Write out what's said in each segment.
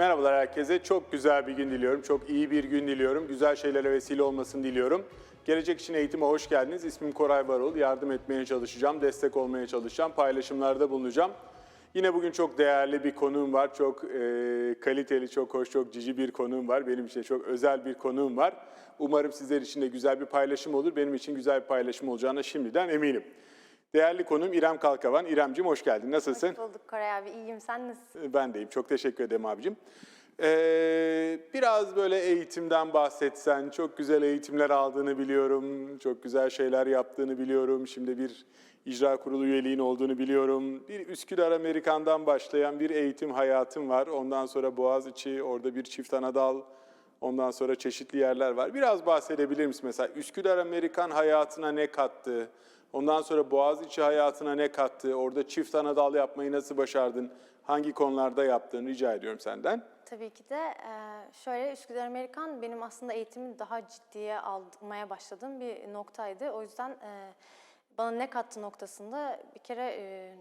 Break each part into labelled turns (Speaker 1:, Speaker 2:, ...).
Speaker 1: Merhabalar herkese. Çok güzel bir gün diliyorum. Çok iyi bir gün diliyorum. Güzel şeylere vesile olmasını diliyorum. Gelecek için eğitime hoş geldiniz. İsmim Koray Varol. Yardım etmeye çalışacağım, destek olmaya çalışacağım, paylaşımlarda bulunacağım. Yine bugün çok değerli bir konuğum var. Çok e, kaliteli, çok hoş, çok cici bir konuğum var. Benim için çok özel bir konuğum var. Umarım sizler için de güzel bir paylaşım olur. Benim için güzel bir paylaşım olacağına şimdiden eminim. Değerli konuğum İrem Kalkavan. İremcim hoş geldin. Nasılsın?
Speaker 2: Hoş bulduk Koray abi. İyiyim. Sen nasılsın?
Speaker 1: Ben deyim. Çok teşekkür ederim abicim. Ee, biraz böyle eğitimden bahsetsen. Çok güzel eğitimler aldığını biliyorum. Çok güzel şeyler yaptığını biliyorum. Şimdi bir icra kurulu üyeliğin olduğunu biliyorum. Bir Üsküdar Amerikan'dan başlayan bir eğitim hayatım var. Ondan sonra Boğaziçi, orada bir çift anadal. Ondan sonra çeşitli yerler var. Biraz bahsedebilir misin mesela? Üsküdar Amerikan hayatına ne kattı? Ondan sonra Boğaziçi hayatına ne kattı? Orada çift anadal yapmayı nasıl başardın? Hangi konularda yaptığını rica ediyorum senden.
Speaker 2: Tabii ki de şöyle Üsküdar Amerikan benim aslında eğitimi daha ciddiye almaya başladığım bir noktaydı. O yüzden bana ne kattı noktasında bir kere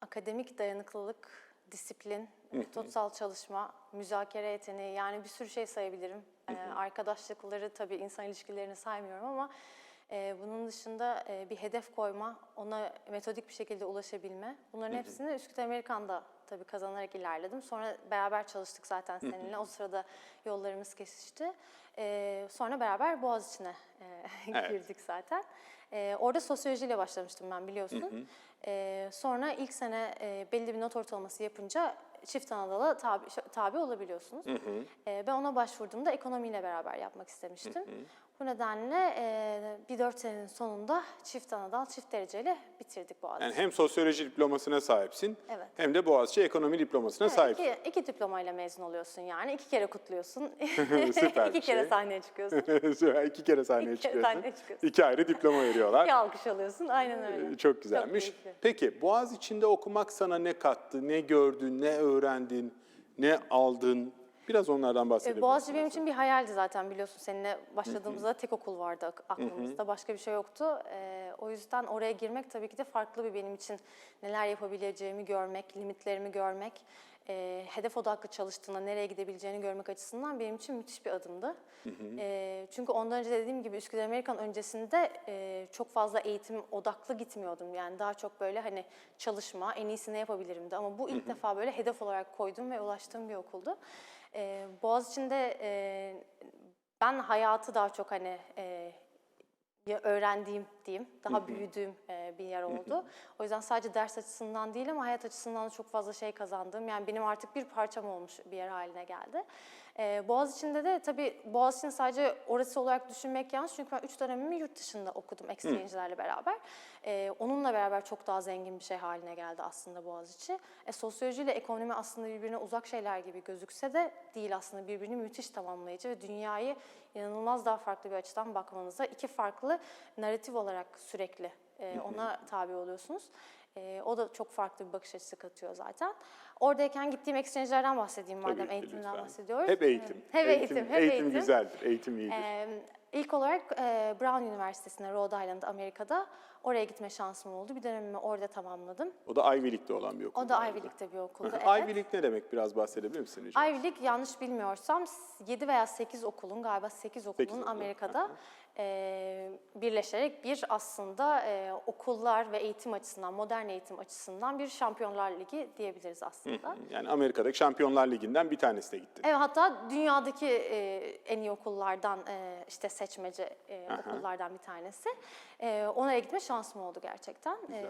Speaker 2: akademik dayanıklılık, disiplin, metottsal çalışma, müzakere yeteneği yani bir sürü şey sayabilirim. Arkadaşlıkları tabii insan ilişkilerini saymıyorum ama e, bunun dışında e, bir hedef koyma, ona metodik bir şekilde ulaşabilme. Bunların hepsini Üsküdar Amerikan'da tabii kazanarak ilerledim. Sonra beraber çalıştık zaten seninle. O sırada yollarımız kesişti. E, sonra beraber Boğaziçi'ne e,
Speaker 1: Evet.
Speaker 2: girdik zaten. E, orada sosyolojiyle başlamıştım ben biliyorsun. E, sonra ilk sene e, belli bir not ortalaması yapınca çift Anadolu'ya tabi, tabi olabiliyorsunuz. E, ben ona başvurduğumda ekonomiyle beraber yapmak istemiştim. Bu nedenle e, bir dört senenin sonunda çift Anadolu çift dereceyle bitirdik Boğaziçi.
Speaker 1: Yani hem sosyoloji diplomasına sahipsin
Speaker 2: Evet.
Speaker 1: hem de Boğaziçi ekonomi diplomasına
Speaker 2: Evet,
Speaker 1: sahipsin.
Speaker 2: iki, iki diplomayla mezun oluyorsun yani. iki kere kutluyorsun.
Speaker 1: Süper
Speaker 2: iki kere
Speaker 1: şey.
Speaker 2: sahneye çıkıyorsun.
Speaker 1: Süper. İki kere sahneye
Speaker 2: İki kere
Speaker 1: çıkıyorsun.
Speaker 2: sahneye çıkıyorsun.
Speaker 1: İki ayrı diploma veriyorlar.
Speaker 2: İki alkış alıyorsun. Aynen öyle.
Speaker 1: Çok güzelmiş.
Speaker 2: keyifli.
Speaker 1: Peki Boğaz içinde okumak sana ne kattı? Ne gördün, ne öğrendin, ne aldın? Biraz onlardan bahsedebilir
Speaker 2: E, Boğaziçi benim için bir hayaldi zaten biliyorsun. Seninle başladığımızda tek okul vardı ak- aklımızda. Başka bir şey yoktu. E, o yüzden oraya girmek tabii ki de farklı bir benim için neler yapabileceğimi görmek, limitlerimi görmek, e, hedef odaklı çalıştığında nereye gidebileceğini görmek açısından benim için müthiş bir adımdı. E, çünkü ondan önce dediğim gibi Üsküdar Amerikan öncesinde e, çok fazla eğitim odaklı gitmiyordum. Yani daha çok böyle hani çalışma, en iyisi ne yapabilirimdi. Ama bu ilk defa böyle hedef olarak koyduğum ve ulaştığım bir okuldu. E, Boğaziçi'nde e, ben hayatı daha çok hani e, öğrendiğim diyeyim, daha büyüdüğüm e, bir yer oldu. O yüzden sadece ders açısından değil ama hayat açısından da çok fazla şey kazandığım, yani benim artık bir parçam olmuş bir yer haline geldi. E, Boğaziçi'nde de tabii Boğaziçi'ni sadece orası olarak düşünmek yanlış çünkü ben üç dönemimi yurt dışında okudum exchange'lerle beraber. E, onunla beraber çok daha zengin bir şey haline geldi aslında Boğaziçi. E, sosyoloji ile ekonomi aslında birbirine uzak şeyler gibi gözükse de değil aslında birbirini müthiş tamamlayıcı ve dünyayı inanılmaz daha farklı bir açıdan bakmanıza iki farklı narratif olarak sürekli e, ona tabi oluyorsunuz. E, o da çok farklı bir bakış açısı katıyor zaten. Oradayken gittiğim exchange'lerden bahsedeyim madem
Speaker 1: Tabii
Speaker 2: eğitimden
Speaker 1: lütfen.
Speaker 2: bahsediyoruz.
Speaker 1: Hep eğitim.
Speaker 2: E, Hep eğitim, hep
Speaker 1: eğitim.
Speaker 2: eğitim.
Speaker 1: güzeldir, eğitim iyidir.
Speaker 2: Ee, ilk olarak e, Brown Üniversitesi'ne, Rhode Island, Amerika'da oraya gitme şansım oldu. Bir dönemimi orada tamamladım.
Speaker 1: o da Ivy League'de olan bir okul.
Speaker 2: O da. Ivy League'de bir okuldu. Evet.
Speaker 1: Ivy League ne demek? Biraz bahsedebilir misin rica
Speaker 2: Ivy League yanlış bilmiyorsam 7 veya 8 okulun galiba 8 okulun
Speaker 1: okul,
Speaker 2: Amerika'da e, birleşerek bir aslında e, okullar ve eğitim açısından, modern eğitim açısından bir şampiyonlar ligi diyebiliriz aslında.
Speaker 1: Yani Amerika'daki Şampiyonlar Ligi'nden bir tanesine gittin.
Speaker 2: Evet hatta dünyadaki e, en iyi okullardan e, işte seçmece e, okullardan bir tanesi. E, oraya gitme şansım oldu gerçekten. E,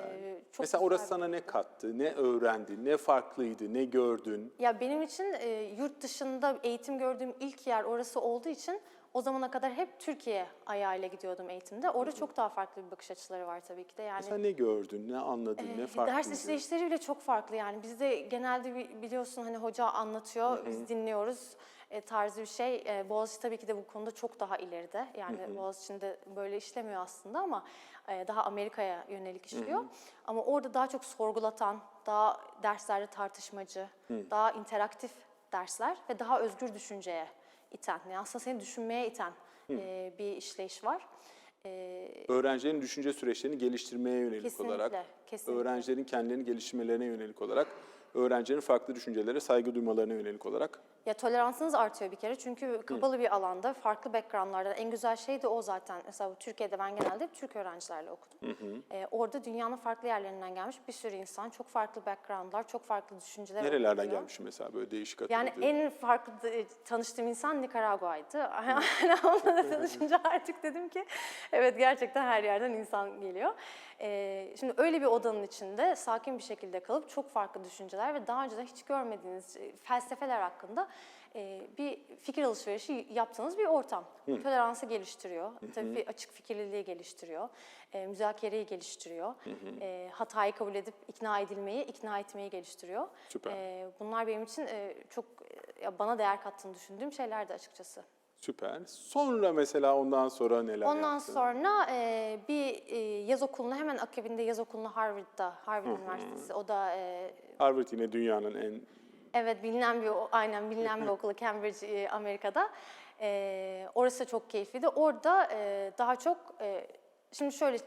Speaker 2: çok
Speaker 1: Mesela
Speaker 2: güzel
Speaker 1: orası sana ne kattı, ne öğrendin, ne farklıydı, ne gördün?
Speaker 2: Ya benim için e, yurt dışında eğitim gördüğüm ilk yer orası olduğu için o zamana kadar hep Türkiye ayağıyla gidiyordum eğitimde. Orada çok daha farklı bir bakış açıları var tabii ki de. Yani
Speaker 1: Mesela ne gördün, ne anladın, ne
Speaker 2: Ee,
Speaker 1: farklıydı?
Speaker 2: Ders işleyişleri bile çok farklı yani. Bizde genelde bi- biliyorsun hani hoca anlatıyor, biz dinliyoruz e, tarzı bir şey. E, Boğaziçi tabii ki de bu konuda çok daha ileride. Yani Boğaziçi'nde böyle işlemiyor aslında ama e, daha Amerika'ya yönelik işliyor. Ama orada daha çok sorgulatan, daha derslerde tartışmacı, daha interaktif dersler ve daha özgür düşünceye iten, yani aslında seni düşünmeye iten e, bir işleyiş var. E,
Speaker 1: Öğrencilerin düşünce süreçlerini geliştirmeye yönelik
Speaker 2: Kesinlikle,
Speaker 1: olarak,
Speaker 2: kesinlikle.
Speaker 1: öğrencilerin kendilerini geliştirmelerine yönelik olarak, öğrencilerin farklı düşüncelere saygı duymalarına yönelik olarak
Speaker 2: Ya toleransınız artıyor bir kere çünkü kapalı bir alanda farklı backgroundlardan en güzel şey de o zaten. Mesela Türkiye'de ben genelde hep Türk öğrencilerle okudum. Ee, orada dünyanın farklı yerlerinden gelmiş bir sürü insan, çok farklı backgroundlar, çok farklı düşünceler
Speaker 1: Nerelerden gelmiş mesela böyle değişik
Speaker 2: Yani en farklı da- tanıştığım insan Nikaragua'ydı. Yani onunla da tanışınca artık dedim ki evet gerçekten her yerden insan geliyor. Ee, şimdi öyle bir odanın içinde sakin bir şekilde kalıp çok farklı düşünceler ve daha önceden hiç görmediğiniz e, felsefeler hakkında e, bir fikir alışverişi yaptığınız bir ortam. Toleransı geliştiriyor, tabii bir açık fikirliliği geliştiriyor, e, müzakereyi geliştiriyor, e, hatayı kabul edip ikna edilmeyi, ikna etmeyi geliştiriyor.
Speaker 1: Süper.
Speaker 2: E, bunlar benim için e, çok ya bana değer kattığını düşündüğüm şeylerdi açıkçası.
Speaker 1: Süper. Sonra mesela ondan sonra neler
Speaker 2: Ondan
Speaker 1: yaptın?
Speaker 2: sonra e, bir e, yaz okuluna hemen akabinde yaz okuluna Harvard'da, Harvard Üniversitesi. O da e,
Speaker 1: Harvard yine dünyanın en
Speaker 2: evet bilinen bir aynen bilinen bir okulu Cambridge e, Amerika'da. E, orası çok keyifliydi. Orada e, daha çok e, şimdi şöyle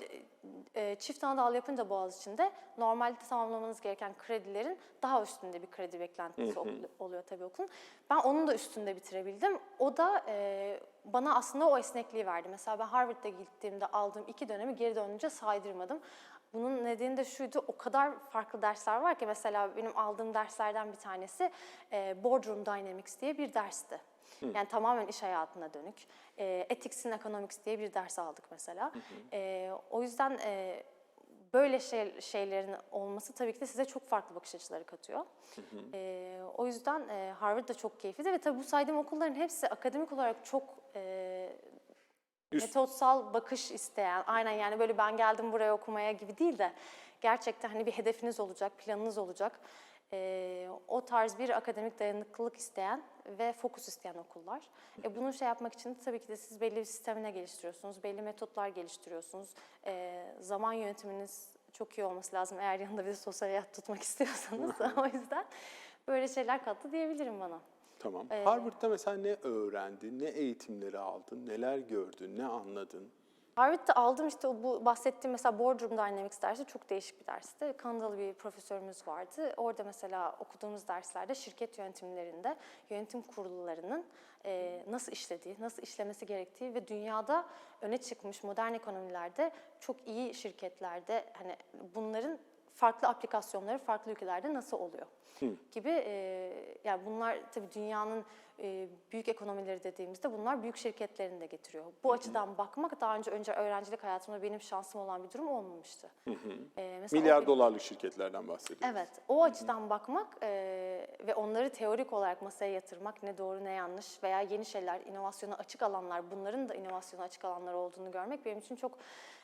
Speaker 2: e, çift anadal yapınca Boğaziçi'nde normalde tamamlamanız gereken kredilerin daha üstünde bir kredi beklentisi ol- oluyor tabii okulun. Ben onun da üstünde bitirebildim. O da e, bana aslında o esnekliği verdi. Mesela ben Harvard'da gittiğimde aldığım iki dönemi geri dönünce saydırmadım. Bunun nedeni de şuydu, o kadar farklı dersler var ki mesela benim aldığım derslerden bir tanesi e, Boardroom Dynamics diye bir dersti. Yani tamamen iş hayatına dönük. E, Ethics in Economics diye bir ders aldık mesela. E, o yüzden e, böyle şey, şeylerin olması tabii ki de size çok farklı bakış açıları katıyor. E, o yüzden e, Harvard da çok keyifli ve tabii bu saydığım okulların hepsi akademik olarak çok e, Metotsal bakış isteyen, aynen yani böyle ben geldim buraya okumaya gibi değil de gerçekten hani bir hedefiniz olacak, planınız olacak. Ee, o tarz bir akademik dayanıklılık isteyen ve fokus isteyen okullar. E, bunu şey yapmak için tabii ki de siz belli bir sistemine geliştiriyorsunuz, belli metotlar geliştiriyorsunuz. Ee, zaman yönetiminiz çok iyi olması lazım eğer yanında bir sosyal hayat tutmak istiyorsanız. o yüzden böyle şeyler kattı diyebilirim bana.
Speaker 1: Tamam.
Speaker 2: Ee,
Speaker 1: Harvard'da mesela ne öğrendin, ne eğitimleri aldın, neler gördün, ne anladın?
Speaker 2: Harvard'da aldığım işte bu bahsettiğim mesela Boardroom Dynamics dersi çok değişik bir dersti. Kanadalı bir profesörümüz vardı. Orada mesela okuduğumuz derslerde şirket yönetimlerinde yönetim kurullarının e, nasıl işlediği, nasıl işlemesi gerektiği ve dünyada öne çıkmış modern ekonomilerde çok iyi şirketlerde hani bunların farklı aplikasyonları farklı ülkelerde nasıl oluyor gibi e, yani bunlar tabii dünyanın e, büyük ekonomileri dediğimizde bunlar büyük şirketlerini de getiriyor. Bu açıdan bakmak daha önce önce öğrencilik hayatımda benim şansım olan bir durum olmamıştı. E, mesela
Speaker 1: Milyar
Speaker 2: bir-
Speaker 1: dolarlık şirketlerden bahsediyoruz.
Speaker 2: Evet, o açıdan bakmak e, ve onları teorik olarak masaya yatırmak ne doğru ne yanlış veya yeni şeyler, inovasyona açık alanlar, bunların da inovasyona açık alanlar olduğunu görmek benim için çok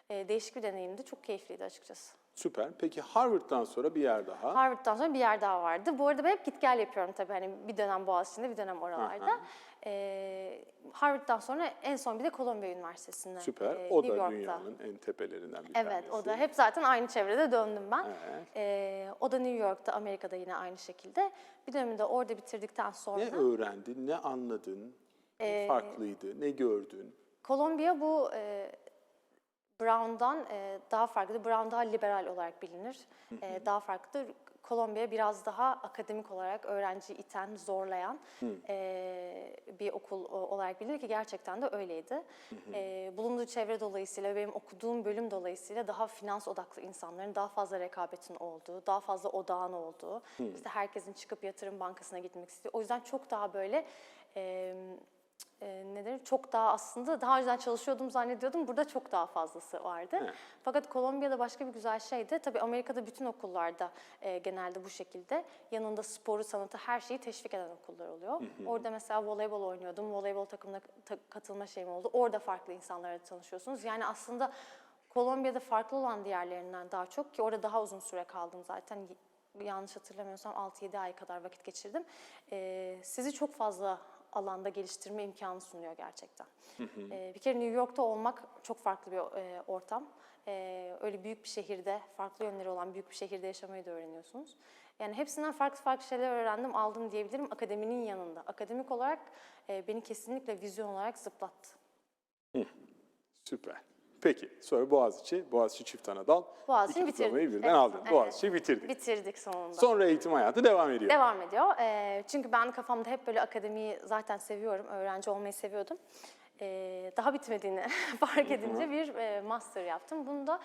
Speaker 2: e, değişik bir deneyimdi, çok keyifliydi açıkçası.
Speaker 1: Süper. Peki Harvard'dan sonra bir yer daha.
Speaker 2: Harvard'dan sonra bir yer daha vardı. Bu arada ben hep git gel yapıyorum tabii hani bir dönem Boğaziçi'nde bir dönem oralarda. Ee, Harvard'dan sonra en son bir de Kolombiya Üniversitesi'nde.
Speaker 1: Süper.
Speaker 2: e,
Speaker 1: o
Speaker 2: New
Speaker 1: da
Speaker 2: York'ta.
Speaker 1: dünyanın en tepelerinden bir
Speaker 2: Evet
Speaker 1: tanesi.
Speaker 2: o da hep zaten aynı çevrede döndüm ben.
Speaker 1: Evet.
Speaker 2: Ee, o da New York'ta, Amerika'da yine aynı şekilde. Bir dönemi de orada bitirdikten sonra
Speaker 1: Ne öğrendin, ne anladın,
Speaker 2: Ee,
Speaker 1: ne farklıydı, ne gördün?
Speaker 2: Kolombiya bu e, Brown'dan e, daha farklı. Brown daha liberal olarak bilinir. E, daha farklı. Kolombiya biraz daha akademik olarak öğrenciyi iten, zorlayan e, bir okul olarak bilinir ki gerçekten de öyleydi. E, bulunduğu çevre dolayısıyla, benim okuduğum bölüm dolayısıyla daha finans odaklı insanların daha fazla rekabetin olduğu, daha fazla odağın olduğu, işte herkesin çıkıp yatırım bankasına gitmek istiyor. O yüzden çok daha böyle... E, e, ne çok daha aslında daha önceden çalışıyordum zannediyordum. Burada çok daha fazlası vardı.
Speaker 1: Evet.
Speaker 2: Fakat Kolombiya'da başka bir güzel şey de tabii Amerika'da bütün okullarda e, genelde bu şekilde yanında sporu, sanatı her şeyi teşvik eden okullar oluyor. Orada mesela voleybol oynuyordum. Voleybol takımına ta- katılma şeyim oldu. Orada farklı insanlarla tanışıyorsunuz. Yani aslında Kolombiya'da farklı olan diğerlerinden daha çok ki orada daha uzun süre kaldım zaten. Yanlış hatırlamıyorsam 6-7 ay kadar vakit geçirdim. E, sizi çok fazla alanda geliştirme imkanı sunuyor gerçekten. Ee, bir kere New York'ta olmak çok farklı bir e, ortam. Ee, öyle büyük bir şehirde, farklı yönleri olan büyük bir şehirde yaşamayı da öğreniyorsunuz. Yani hepsinden farklı farklı şeyler öğrendim, aldım diyebilirim akademinin yanında. Akademik olarak e, beni kesinlikle vizyon olarak zıplattı.
Speaker 1: Süper. Peki sonra Boğaziçi, Boğaziçi Çift Anadal.
Speaker 2: Boğaziçi'ni
Speaker 1: İki diplomayı
Speaker 2: bitirdik.
Speaker 1: birden
Speaker 2: Evet,
Speaker 1: aldın.
Speaker 2: evet.
Speaker 1: Boğaziçi'yi bitirdik.
Speaker 2: Bitirdik sonunda.
Speaker 1: Sonra eğitim hayatı devam ediyor.
Speaker 2: Devam ediyor. Ee, çünkü ben kafamda hep böyle akademiyi zaten seviyorum. Öğrenci olmayı seviyordum. Ee, daha bitmediğini fark edince bir e, master yaptım. Bunu da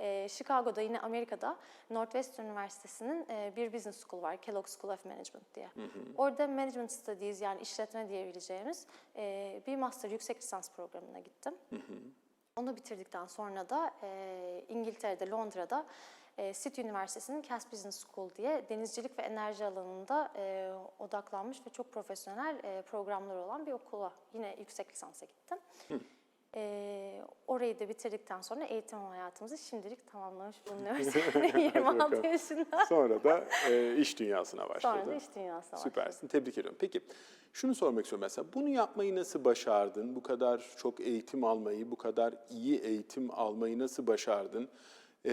Speaker 2: e, Chicago'da yine Amerika'da Northwestern Üniversitesi'nin e, bir business school var. Kellogg School of Management diye. Orada Management Studies yani işletme diyebileceğimiz e, bir master yüksek lisans programına gittim. Onu bitirdikten sonra da e, İngiltere'de, Londra'da e, City Üniversitesi'nin Cass Business School diye denizcilik ve enerji alanında e, odaklanmış ve çok profesyonel e, programları olan bir okula yine yüksek lisansa gittim. E, orayı da bitirdikten sonra eğitim hayatımızı şimdilik tamamlamış bulunuyoruz. 26 yaşında.
Speaker 1: Sonra da e, iş dünyasına başladı.
Speaker 2: Sonra da iş dünyasına başladım.
Speaker 1: Süpersin, tebrik ediyorum. Peki, şunu sormak istiyorum mesela. Bunu yapmayı nasıl başardın? Bu kadar çok eğitim almayı, bu kadar iyi eğitim almayı nasıl başardın? Ee,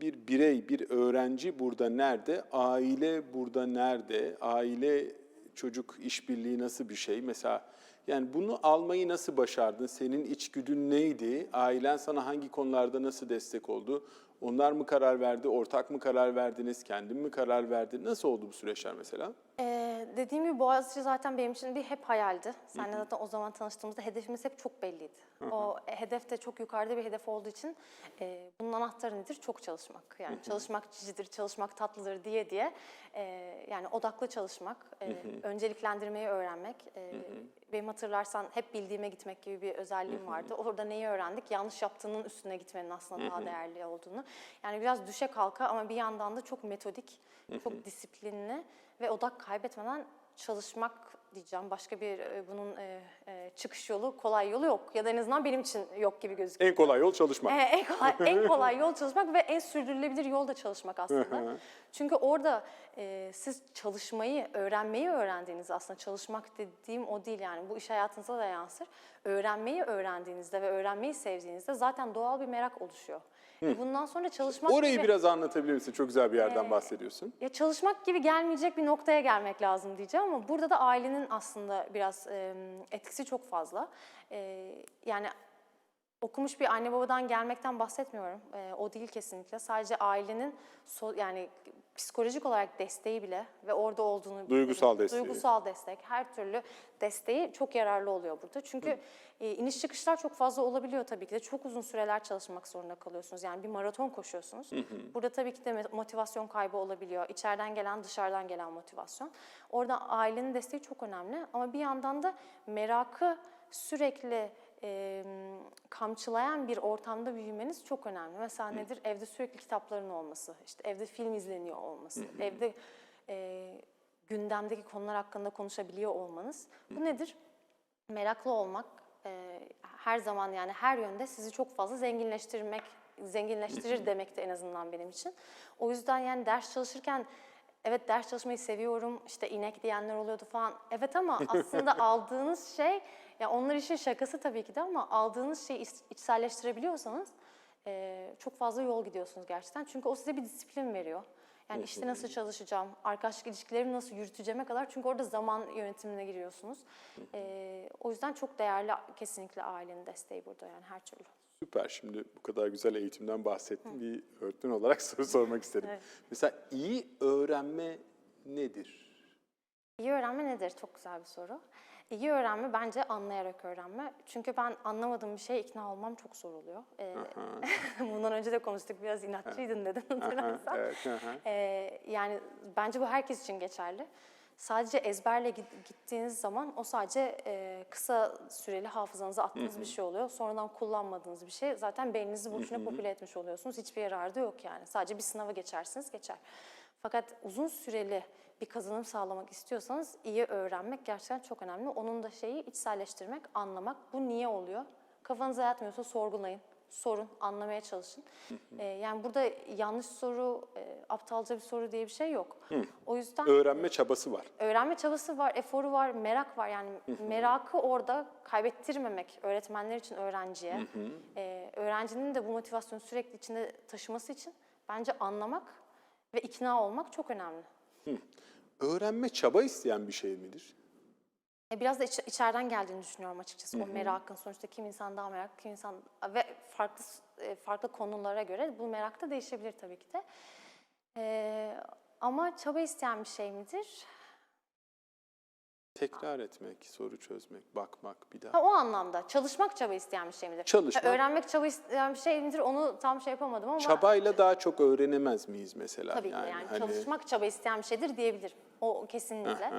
Speaker 1: bir birey, bir öğrenci burada nerede? Aile burada nerede? Aile çocuk işbirliği nasıl bir şey? Mesela yani bunu almayı nasıl başardın? Senin içgüdün neydi? Ailen sana hangi konularda nasıl destek oldu? Onlar mı karar verdi? Ortak mı karar verdiniz? Kendin mi karar verdin? Nasıl oldu bu süreçler mesela?
Speaker 2: Ee, dediğim gibi Boğaziçi zaten benim için bir hep hayaldi. Seninle zaten o zaman tanıştığımızda hedefimiz hep çok belliydi. O hedef de çok yukarıda bir hedef olduğu için e, bunun anahtarı nedir? Çok çalışmak. Yani çalışmak cicidir, çalışmak tatlıdır diye diye e, yani odaklı çalışmak, e, önceliklendirmeyi öğrenmek. E, benim hatırlarsan hep bildiğime gitmek gibi bir özelliğim vardı. Orada neyi öğrendik? Yanlış yaptığının üstüne gitmenin aslında daha değerli olduğunu. Yani biraz düşe kalka ama bir yandan da çok metodik, çok disiplinli ve odak kaybetmeden çalışmak diyeceğim. Başka bir e, bunun e, e, çıkış yolu, kolay yolu yok. Ya da en azından benim için yok gibi gözüküyor.
Speaker 1: En kolay yol çalışmak.
Speaker 2: Ee, en kolay en kolay yol çalışmak ve en sürdürülebilir yol da çalışmak aslında. Çünkü orada e, siz çalışmayı, öğrenmeyi öğrendiğiniz aslında çalışmak dediğim o değil yani bu iş hayatınıza da yansır. Öğrenmeyi öğrendiğinizde ve öğrenmeyi sevdiğinizde zaten doğal bir merak oluşuyor. E, bundan sonra çalışmak
Speaker 1: Orayı
Speaker 2: gibi,
Speaker 1: biraz anlatabilir misin? Çok güzel bir yerden bahsediyorsun.
Speaker 2: ya çalışmak gibi gelmeyecek bir noktaya gelmek lazım diyeceğim ama burada da ailenin aslında biraz e, etkisi çok fazla. E, yani okumuş bir anne babadan gelmekten bahsetmiyorum. Ee, o değil kesinlikle. Sadece ailenin so- yani psikolojik olarak desteği bile ve orada olduğunu
Speaker 1: Duygusal desteği.
Speaker 2: duygusal destek, her türlü desteği çok yararlı oluyor burada. Çünkü e, iniş çıkışlar çok fazla olabiliyor tabii ki de. Çok uzun süreler çalışmak zorunda kalıyorsunuz. Yani bir maraton koşuyorsunuz. Burada tabii ki de motivasyon kaybı olabiliyor. İçeriden gelen, dışarıdan gelen motivasyon. Orada ailenin desteği çok önemli. Ama bir yandan da merakı sürekli e, kamçılayan bir ortamda büyümeniz çok önemli. Mesela nedir? Evde sürekli kitapların olması, işte evde film izleniyor olması, evde e, gündemdeki konular hakkında konuşabiliyor olmanız. Bu nedir? Meraklı olmak e, her zaman yani her yönde sizi çok fazla zenginleştirmek, zenginleştirir demekti en azından benim için. O yüzden yani ders çalışırken evet ders çalışmayı seviyorum, işte inek diyenler oluyordu falan. Evet ama aslında aldığınız şey, ya onlar için şakası tabii ki de ama aldığınız şeyi iç- içselleştirebiliyorsanız e, çok fazla yol gidiyorsunuz gerçekten. Çünkü o size bir disiplin veriyor. Yani işte nasıl çalışacağım, arkadaşlık ilişkilerimi nasıl yürüteceğime kadar çünkü orada zaman yönetimine giriyorsunuz. E, o yüzden çok değerli kesinlikle ailenin desteği burada yani her türlü.
Speaker 1: Süper. Şimdi bu kadar güzel eğitimden bahsettim. Bir öğretmen olarak soru sormak istedim.
Speaker 2: Evet.
Speaker 1: Mesela iyi öğrenme nedir?
Speaker 2: İyi öğrenme nedir? Çok güzel bir soru. İyi öğrenme bence anlayarak öğrenme. Çünkü ben anlamadığım bir şeye ikna olmam çok zor oluyor. Ee, bundan önce de konuştuk biraz inatçıydın dedin hatırlarsan.
Speaker 1: evet.
Speaker 2: Ee, yani bence bu herkes için geçerli. Sadece ezberle git- gittiğiniz zaman o sadece e, kısa süreli hafızanıza attığınız bir şey oluyor. Sonradan kullanmadığınız bir şey. Zaten beyninizi boşuna popüle etmiş oluyorsunuz. Hiçbir yararı da yok yani. Sadece bir sınava geçersiniz geçer. Fakat uzun süreli bir kazanım sağlamak istiyorsanız iyi öğrenmek gerçekten çok önemli. Onun da şeyi içselleştirmek, anlamak. Bu niye oluyor? Kafanıza yatmıyorsa sorgulayın, sorun, anlamaya çalışın. Ee, yani burada yanlış soru, e, aptalca bir soru diye bir şey yok. O yüzden
Speaker 1: Öğrenme çabası var.
Speaker 2: öğrenme çabası var, eforu var, merak var. Yani merakı orada kaybettirmemek öğretmenler için öğrenciye. Ee, öğrencinin de bu motivasyonu sürekli içinde taşıması için bence anlamak ve ikna olmak çok önemli.
Speaker 1: Öğrenme çaba isteyen bir şey midir?
Speaker 2: E, Biraz da iç- içeriden geldiğini düşünüyorum açıkçası. O merakın sonuçta kim insan daha merak, kim insan ve farklı e, farklı konulara göre bu merak da değişebilir tabii ki de. E, ama çaba isteyen bir şey midir?
Speaker 1: Tekrar etmek, soru çözmek, bakmak bir daha.
Speaker 2: Ha, o anlamda çalışmak çaba isteyen bir şey midir?
Speaker 1: Çalışmak.
Speaker 2: Ha, öğrenmek çaba isteyen bir şey midir? Onu tam şey yapamadım ama
Speaker 1: Çabayla daha çok öğrenemez miyiz mesela?
Speaker 2: tabii ki de yani
Speaker 1: hani-
Speaker 2: çalışmak çaba isteyen bir şeydir diyebilirim. O kesinlikle.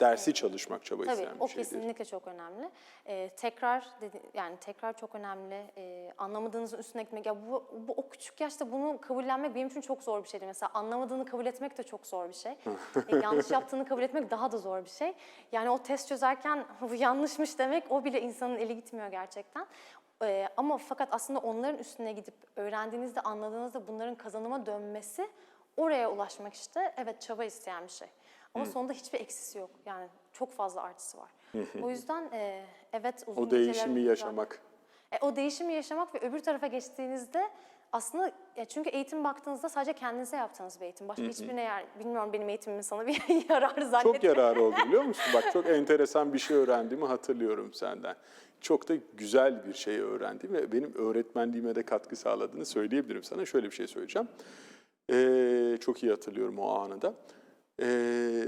Speaker 1: Dersi çalışmak çaba
Speaker 2: Tabii
Speaker 1: isteyen bir
Speaker 2: o
Speaker 1: şeydir.
Speaker 2: kesinlikle çok önemli. Ee, tekrar dedi, yani tekrar çok önemli. Ee, anlamadığınızın üstüne gitmek. Ya bu, bu o küçük yaşta bunu kabullenmek benim için çok zor bir şeydi. Mesela anlamadığını kabul etmek de çok zor bir şey. Ee, yanlış yaptığını kabul etmek daha da zor bir şey. Yani o test çözerken bu yanlışmış demek o bile insanın eli gitmiyor gerçekten. Ee, ama fakat aslında onların üstüne gidip öğrendiğinizde, anladığınızda bunların kazanıma dönmesi oraya ulaşmak işte evet çaba isteyen bir şey. Ama sonunda hiçbir eksisi yok. Yani çok fazla artısı var. o yüzden e, evet uzun
Speaker 1: O değişimi yaşamak.
Speaker 2: E, o değişimi yaşamak ve öbür tarafa geçtiğinizde aslında ya çünkü eğitim baktığınızda sadece kendinize yaptığınız bir eğitim. Başka hiçbirine yer, bilmiyorum benim eğitimimin sana bir yararı
Speaker 1: Çok
Speaker 2: zannetmiyorum.
Speaker 1: yararı oldu biliyor musun? Bak çok enteresan bir şey öğrendiğimi hatırlıyorum senden. Çok da güzel bir şey öğrendim ve benim öğretmenliğime de katkı sağladığını söyleyebilirim sana. Şöyle bir şey söyleyeceğim. Ee, çok iyi hatırlıyorum o anı da. Ee,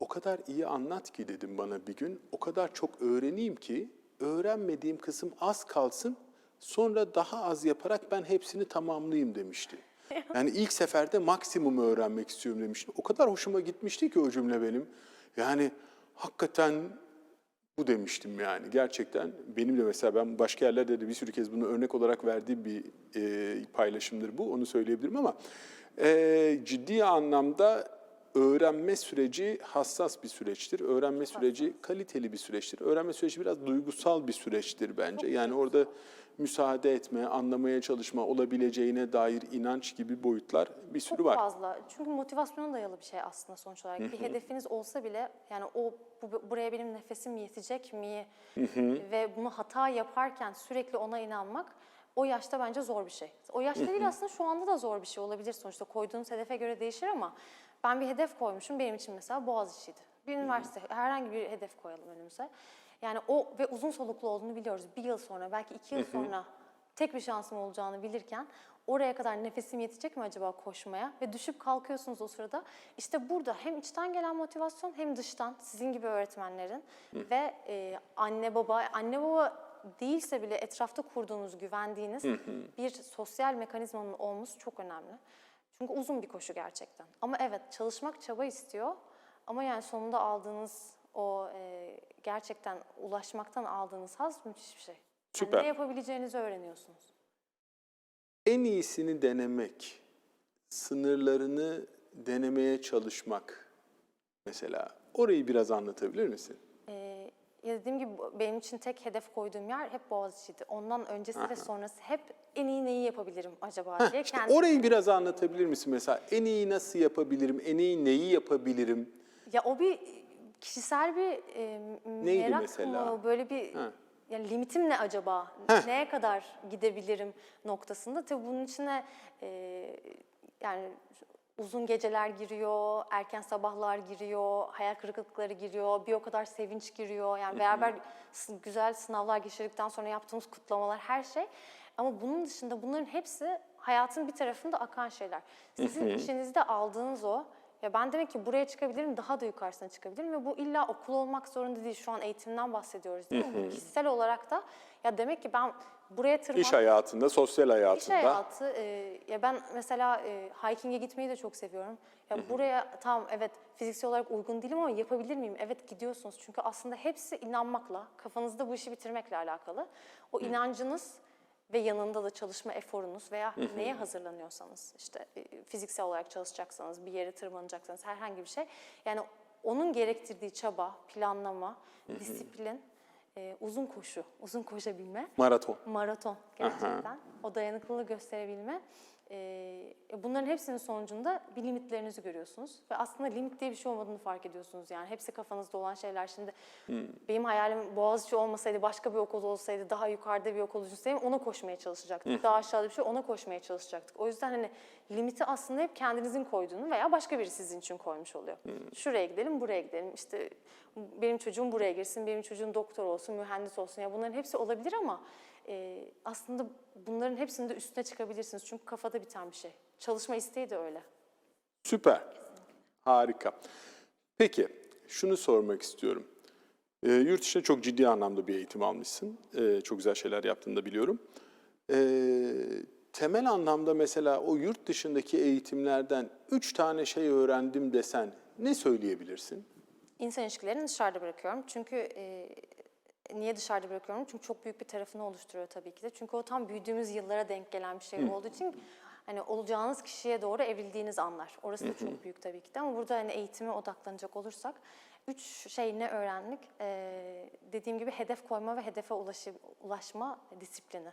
Speaker 1: o kadar iyi anlat ki dedim bana bir gün. O kadar çok öğreneyim ki öğrenmediğim kısım az kalsın. Sonra daha az yaparak ben hepsini tamamlayayım demişti. Yani ilk seferde maksimumu öğrenmek istiyorum demiştim. O kadar hoşuma gitmişti ki o cümle benim. Yani hakikaten bu demiştim yani. Gerçekten benim de mesela ben başka yerlerde de bir sürü kez bunu örnek olarak verdiğim bir e, paylaşımdır bu. Onu söyleyebilirim ama e, ciddi anlamda öğrenme süreci hassas bir süreçtir. Öğrenme süreci kaliteli bir süreçtir. Öğrenme süreci biraz duygusal bir süreçtir bence. Yani orada müsaade etme, anlamaya çalışma, olabileceğine dair inanç gibi boyutlar bir sürü
Speaker 2: Çok
Speaker 1: var.
Speaker 2: fazla. Çünkü motivasyona dayalı bir şey aslında sonuç olarak. Bir hedefiniz olsa bile yani o bu, buraya benim nefesim yetecek mi ve bunu hata yaparken sürekli ona inanmak o yaşta bence zor bir şey. O yaşta değil aslında şu anda da zor bir şey olabilir sonuçta. Koyduğunuz hedefe göre değişir ama ben bir hedef koymuşum. Benim için mesela Boğaziçi'ydi. Bir üniversite, herhangi bir hedef koyalım önümüze. Yani o ve uzun soluklu olduğunu biliyoruz. Bir yıl sonra, belki iki yıl sonra tek bir şansım olacağını bilirken oraya kadar nefesim yetecek mi acaba koşmaya ve düşüp kalkıyorsunuz o sırada. İşte burada hem içten gelen motivasyon hem dıştan sizin gibi öğretmenlerin ve e, anne baba anne baba değilse bile etrafta kurduğunuz güvendiğiniz bir sosyal mekanizmanın olması çok önemli. Çünkü uzun bir koşu gerçekten. Ama evet çalışmak çaba istiyor. Ama yani sonunda aldığınız o e, gerçekten ulaşmaktan aldığınız haz müthiş bir şey. Yani
Speaker 1: Süper.
Speaker 2: ne yapabileceğinizi öğreniyorsunuz.
Speaker 1: En iyisini denemek, sınırlarını denemeye çalışmak mesela. Orayı biraz anlatabilir misin?
Speaker 2: Ya dediğim gibi benim için tek hedef koyduğum yer hep Boğaziçi'ydi. Ondan öncesi ve sonrası hep en iyi neyi yapabilirim acaba diye
Speaker 1: İşte
Speaker 2: kendim-
Speaker 1: orayı biraz anlatabilir misin mesela? En iyi nasıl yapabilirim? En iyi neyi yapabilirim?
Speaker 2: Ya o bir kişisel bir e,
Speaker 1: Neydi
Speaker 2: merak
Speaker 1: mesela?
Speaker 2: mı? Böyle bir
Speaker 1: Ha.
Speaker 2: yani limitim ne acaba? Neye kadar gidebilirim noktasında. Tabii bunun içine e, yani uzun geceler giriyor, erken sabahlar giriyor, hayal kırıklıkları giriyor, bir o kadar sevinç giriyor. Yani beraber güzel sınavlar geçirdikten sonra yaptığımız kutlamalar her şey. Ama bunun dışında bunların hepsi hayatın bir tarafında akan şeyler. Sizin işinizde aldığınız o ya ben demek ki buraya çıkabilirim, daha da yukarısına çıkabilirim ve bu illa okul olmak zorunda değil. Şu an eğitimden bahsediyoruz değil mi? Kişisel olarak da ya demek ki ben buraya tırman...
Speaker 1: İş hayatında, sosyal
Speaker 2: İş
Speaker 1: hayatında.
Speaker 2: hayatı, e, ya ben mesela e, hiking'e gitmeyi de çok seviyorum. Ya buraya tam evet fiziksel olarak uygun değilim ama yapabilir miyim? Evet gidiyorsunuz. Çünkü aslında hepsi inanmakla, kafanızda bu işi bitirmekle alakalı. O inancınız ve yanında da çalışma eforunuz veya neye hazırlanıyorsanız, işte e, fiziksel olarak çalışacaksanız, bir yere tırmanacaksanız herhangi bir şey. Yani onun gerektirdiği çaba, planlama, disiplin, e, uzun koşu, uzun koşabilme
Speaker 1: Maraton.
Speaker 2: maraton gerçekten. o dayanıklılığı gösterebilme. Ee, bunların hepsinin sonucunda bir limitlerinizi görüyorsunuz. Ve aslında limit diye bir şey olmadığını fark ediyorsunuz yani. Hepsi kafanızda olan şeyler. Şimdi benim hayalim Boğaziçi olmasaydı, başka bir okul olsaydı, daha yukarıda bir okul düşünseydim ona koşmaya çalışacaktık. Daha aşağıda bir şey ona koşmaya çalışacaktık. O yüzden hani limiti aslında hep kendinizin koyduğunu veya başka biri sizin için koymuş oluyor. Şuraya gidelim, buraya gidelim. İşte benim çocuğum buraya girsin, benim çocuğum doktor olsun, mühendis olsun. Ya bunların hepsi olabilir ama e, aslında bunların hepsinin de üstüne çıkabilirsiniz. Çünkü kafada biten bir şey. Çalışma isteği de öyle.
Speaker 1: Süper. Harika. Peki, şunu sormak istiyorum. Ee, yurt dışında çok ciddi anlamda bir eğitim almışsın. Ee, çok güzel şeyler yaptığını da biliyorum. Ee, temel anlamda mesela o yurt dışındaki eğitimlerden üç tane şey öğrendim desen ne söyleyebilirsin?
Speaker 2: İnsan ilişkilerini dışarıda bırakıyorum. Çünkü e, niye dışarıda bırakıyorum? Çünkü çok büyük bir tarafını oluşturuyor tabii ki de. Çünkü o tam büyüdüğümüz yıllara denk gelen bir şey olduğu için hani olacağınız kişiye doğru evrildiğiniz anlar. Orası da çok büyük tabii ki de ama burada hani eğitime odaklanacak olursak üç şey ne öğrendik? E, dediğim gibi hedef koyma ve hedefe ulaşım, ulaşma disiplini.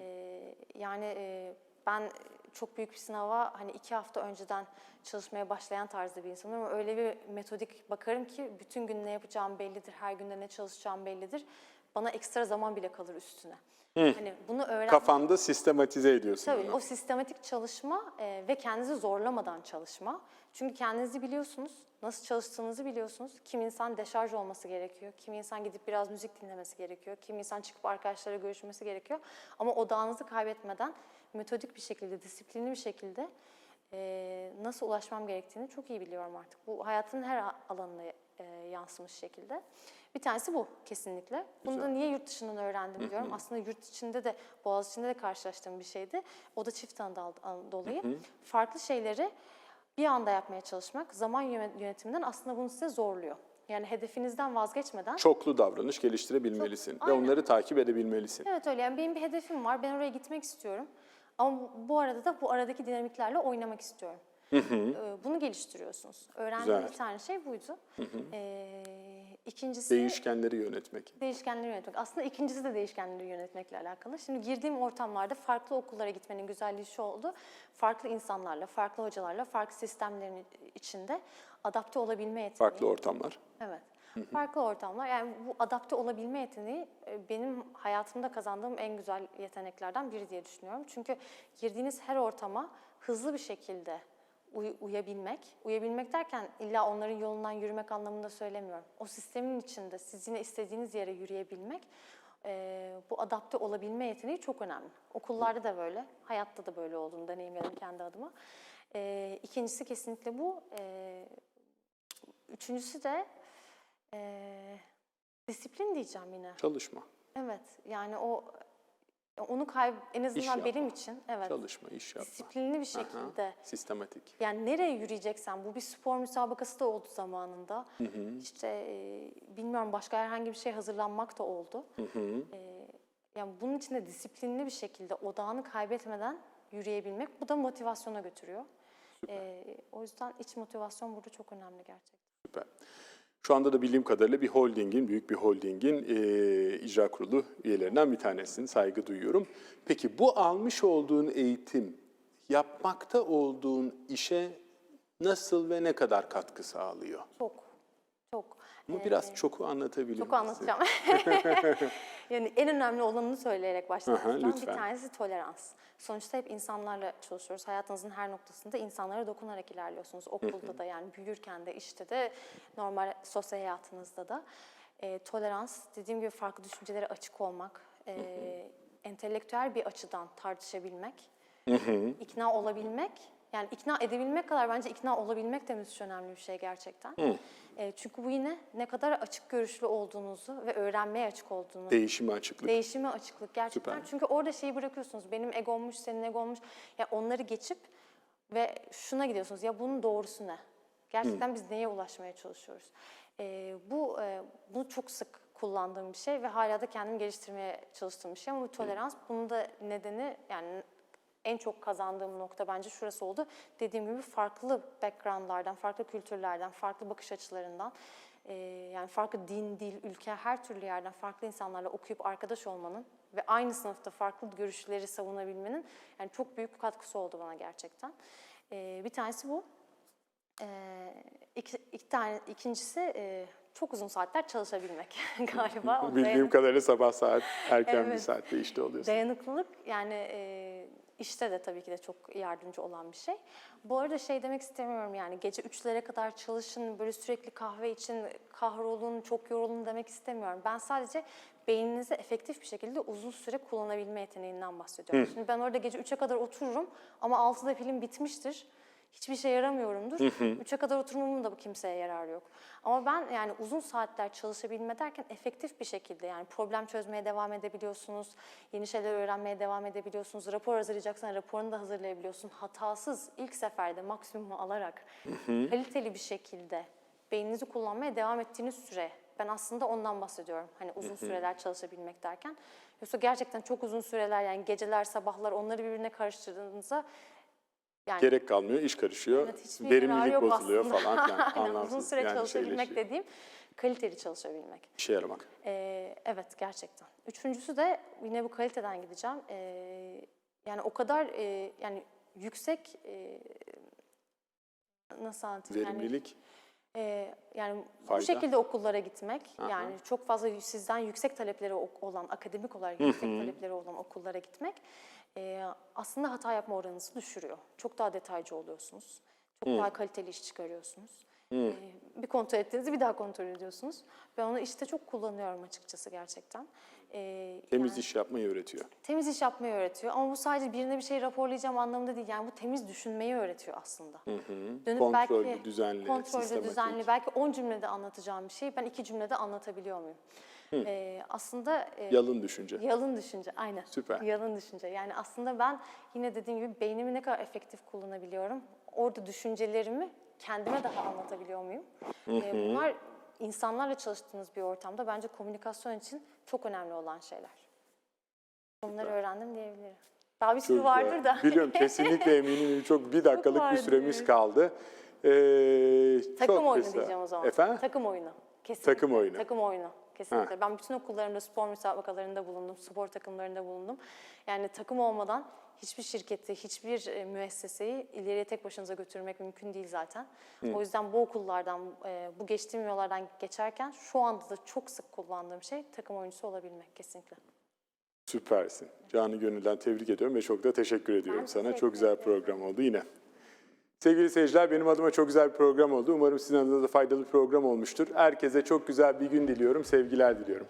Speaker 2: Ee, yani e, ben çok büyük bir sınava hani iki hafta önceden çalışmaya başlayan tarzda bir insanım ama öyle bir metodik bakarım ki bütün gün ne yapacağım bellidir, her günde ne çalışacağım bellidir. Bana ekstra zaman bile kalır üstüne. Hani bunu öğren
Speaker 1: Kafanda sistematize ediyorsun
Speaker 2: Tabii
Speaker 1: onu.
Speaker 2: o sistematik çalışma e, ve kendinizi zorlamadan çalışma. Çünkü kendinizi biliyorsunuz, nasıl çalıştığınızı biliyorsunuz. Kim insan deşarj olması gerekiyor, kim insan gidip biraz müzik dinlemesi gerekiyor, kim insan çıkıp arkadaşlarla görüşmesi gerekiyor. Ama odağınızı kaybetmeden metodik bir şekilde, disiplinli bir şekilde e, nasıl ulaşmam gerektiğini çok iyi biliyorum artık. Bu hayatın her alanına e, yansımış şekilde. Bir tanesi bu kesinlikle. Bunu da niye yurt dışından öğrendim diyorum. Aslında yurt içinde de, Boğaziçi'nde de karşılaştığım bir şeydi. O da çift andan dolayı. Farklı şeyleri bir anda yapmaya çalışmak zaman yöne- yönetiminden aslında bunu size zorluyor. Yani hedefinizden vazgeçmeden
Speaker 1: Çoklu davranış geliştirebilmelisin
Speaker 2: Çok-
Speaker 1: ve
Speaker 2: aynen.
Speaker 1: onları takip edebilmelisin.
Speaker 2: Evet öyle yani benim bir hedefim var. Ben oraya gitmek istiyorum. Ama bu- arada da bu aradaki dinamiklerle oynamak istiyorum. Ee, Bunu geliştiriyorsunuz. Öğrendiğim
Speaker 1: Güzel.
Speaker 2: bir tane şey buydu. Ee, ikincisi
Speaker 1: Değişkenleri yönetmek.
Speaker 2: değişkenleri yönetmek. Aslında ikincisi de değişkenleri yönetmekle alakalı. Şimdi girdiğim ortamlarda farklı okullara gitmenin güzelliği şu oldu. Farklı insanlarla, farklı hocalarla, farklı sistemlerin içinde adapte olabilme yeteneği.
Speaker 1: Farklı ortamlar.
Speaker 2: Evet. Farklı ortamlar. Yani bu adapte olabilme yeteneği e, benim hayatımda kazandığım en güzel yeteneklerden biri diye düşünüyorum. Çünkü girdiğiniz her ortama hızlı bir şekilde uy- uyabilmek, uyabilmek derken illa onların yolundan yürümek anlamında söylemiyorum. O sistemin içinde siz yine istediğiniz yere yürüyebilmek, e, bu adapte olabilme yeteneği çok önemli. Okullarda da böyle, hayatta da böyle olduğunu deneyimledim kendi adıma. E, ikincisi kesinlikle bu. E, Üçüncüsü de eee, disiplin diyeceğim yine.
Speaker 1: Çalışma.
Speaker 2: Evet yani o onu kayb en azından benim için evet
Speaker 1: Çalışma, iş yapma.
Speaker 2: disiplinli bir
Speaker 1: Aha,
Speaker 2: şekilde
Speaker 1: Sistematik.
Speaker 2: yani nereye yürüyeceksen bu bir spor müsabakası da oldu zamanında. İşte e, bilmiyorum başka herhangi bir şey hazırlanmak da oldu. E, yani bunun için de disiplinli bir şekilde odağını kaybetmeden yürüyebilmek bu da motivasyona götürüyor. E, o yüzden iç motivasyon burada çok önemli gerçekten.
Speaker 1: Süper. Şu anda da bildiğim kadarıyla bir holdingin, büyük bir holdingin eee, icra kurulu üyelerinden bir tanesin. Saygı duyuyorum. Peki bu almış olduğun eğitim, yapmakta olduğun işe nasıl ve ne kadar katkı sağlıyor?
Speaker 2: Çok.
Speaker 1: Ama
Speaker 2: Ee,
Speaker 1: biraz çoku anlatabilir
Speaker 2: Çok
Speaker 1: misin?
Speaker 2: anlatacağım. yani en önemli olanını söyleyerek istiyorum. Bir tanesi tolerans. Sonuçta hep insanlarla çalışıyoruz. Hayatınızın her noktasında insanlara dokunarak ilerliyorsunuz. Okulda da yani büyürken de işte de normal sosyal hayatınızda da. Ee, tolerans dediğim gibi farklı düşüncelere açık olmak, e, entelektüel bir açıdan tartışabilmek, ikna olabilmek, yani ikna edebilmek kadar bence ikna olabilmek de müthiş önemli bir şey gerçekten. E, çünkü bu yine ne kadar açık görüşlü olduğunuzu ve öğrenmeye açık olduğunu,
Speaker 1: Değişime açıklık.
Speaker 2: değişime açıklık gerçekten.
Speaker 1: Süper.
Speaker 2: Çünkü orada şeyi bırakıyorsunuz, benim egommuş, senin egonmuş. Ya onları geçip ve şuna gidiyorsunuz, ya bunun doğrusu ne? Gerçekten biz neye ulaşmaya çalışıyoruz? E, bu e, bunu çok sık kullandığım bir şey ve hala da kendimi geliştirmeye çalıştığım bir şey ama bu tolerans bunun da nedeni yani en çok kazandığım nokta bence şurası oldu. Dediğim gibi farklı backgroundlardan, farklı kültürlerden, farklı bakış açılarından, e, yani farklı din, dil, ülke, her türlü yerden farklı insanlarla okuyup arkadaş olmanın ve aynı sınıfta farklı görüşleri savunabilmenin yani çok büyük bir katkısı oldu bana gerçekten. Ee, bir tanesi bu. Ee, iki, iki tane, ikincisi e, çok uzun saatler çalışabilmek galiba.
Speaker 1: Bildiğim kadarıyla sabah saat erken bir
Speaker 2: Evet.
Speaker 1: saatte işte oluyorsun.
Speaker 2: Dayanıklılık yani e, işte de tabii ki de çok yardımcı olan bir şey. Bu arada şey demek istemiyorum yani gece 3'lere kadar çalışın, böyle sürekli kahve için kahrolun, çok yorulun demek istemiyorum. Ben sadece beyninizi efektif bir şekilde uzun süre kullanabilme yeteneğinden bahsediyorum. Şimdi ben orada gece 3'e kadar otururum ama 6'da film bitmiştir. Hiçbir şey yaramıyorumdur. 3'e kadar oturmamın da bu kimseye yararı yok. Ama ben yani uzun saatler çalışabilme derken efektif bir şekilde yani problem çözmeye devam edebiliyorsunuz. Yeni şeyler öğrenmeye devam edebiliyorsunuz. Rapor hazırlayacaksan raporunu da hazırlayabiliyorsun. Hatasız ilk seferde maksimumu alarak kaliteli bir şekilde beyninizi kullanmaya devam ettiğiniz süre. Ben aslında ondan bahsediyorum. Hani uzun süreler çalışabilmek derken. Yoksa gerçekten çok uzun süreler yani geceler, sabahlar onları birbirine karıştırdığınızda yani
Speaker 1: Gerek kalmıyor, iş karışıyor,
Speaker 2: Evet,
Speaker 1: verimlilik bozuluyor
Speaker 2: aslında.
Speaker 1: falan filan.
Speaker 2: Aynen,
Speaker 1: Anlamsız.
Speaker 2: uzun süre
Speaker 1: yani
Speaker 2: çalışabilmek
Speaker 1: şeyleşiyor.
Speaker 2: dediğim kaliteli çalışabilmek.
Speaker 1: İşe yaramak.
Speaker 2: Ee, evet gerçekten. Üçüncüsü de yine bu kaliteden gideceğim. Ee, yani o kadar e, yani yüksek e, nasıl anlatayım? Yani,
Speaker 1: Verimlilik.
Speaker 2: e, yani
Speaker 1: Fayda.
Speaker 2: bu şekilde okullara gitmek,
Speaker 1: Aha.
Speaker 2: yani çok fazla sizden yüksek talepleri olan, akademik olarak yüksek talepleri olan okullara gitmek e, aslında hata yapma oranınızı düşürüyor. Çok daha detaycı oluyorsunuz. Çok daha kaliteli iş çıkarıyorsunuz. E, bir kontrol ettiğinizi bir daha kontrol ediyorsunuz. Ben onu işte çok kullanıyorum açıkçası gerçekten. E,
Speaker 1: Temiz
Speaker 2: yani-
Speaker 1: iş yapmayı öğretiyor.
Speaker 2: temiz iş yapmayı öğretiyor. Ama bu sadece birine bir şey raporlayacağım anlamında değil. Yani bu temiz düşünmeyi öğretiyor aslında. Dönüp
Speaker 1: Kontrollü,
Speaker 2: belki
Speaker 1: düzenli,
Speaker 2: kontrollü, düzenli. Belki 10 cümlede anlatacağım bir şeyi ben iki cümlede anlatabiliyor muyum? Ee, aslında e,
Speaker 1: Yalın düşünce.
Speaker 2: yalın düşünce, aynen.
Speaker 1: Süper.
Speaker 2: Yalın düşünce. Yani aslında ben yine dediğim gibi beynimi ne kadar efektif kullanabiliyorum? Orada düşüncelerimi kendime daha anlatabiliyor muyum? Ee, bunlar insanlarla çalıştığınız bir ortamda bence komünikasyon için çok önemli olan şeyler. Onları öğrendim diyebilirim. Daha bir sürü
Speaker 1: Çok
Speaker 2: vardır
Speaker 1: güzel.
Speaker 2: da.
Speaker 1: Biliyorum kesinlikle eminim. Çok bir dakikalık bir
Speaker 2: vardır,
Speaker 1: süremiz kaldı. Ee,
Speaker 2: Takım
Speaker 1: çok
Speaker 2: oyunu
Speaker 1: kısa.
Speaker 2: diyeceğim o zaman.
Speaker 1: Efendim?
Speaker 2: Takım oyunu. Kesinlikle.
Speaker 1: Takım oyunu.
Speaker 2: Takım oyunu. Kesinlikle. Ben bütün okullarımda spor müsabakalarında bulundum, spor takımlarında bulundum. Yani takım olmadan hiçbir şirketi, hiçbir e, müesseseyi ileriye tek başınıza götürmek mümkün değil zaten. O yüzden bu okullardan, e, bu geçtiğim yollardan geçerken şu anda da çok sık kullandığım şey takım oyuncusu olabilmek kesinlikle.
Speaker 1: Süpersin. Canı gönülden tebrik ediyorum ve çok da teşekkür ediyorum
Speaker 2: Ben
Speaker 1: sana.
Speaker 2: teşekkür
Speaker 1: Çok güzel program oldu yine. Sevgili seyirciler benim adıma çok güzel bir program oldu. Umarım sizin adınıza da faydalı bir program olmuştur. Herkese çok güzel bir gün diliyorum. Sevgiler diliyorum.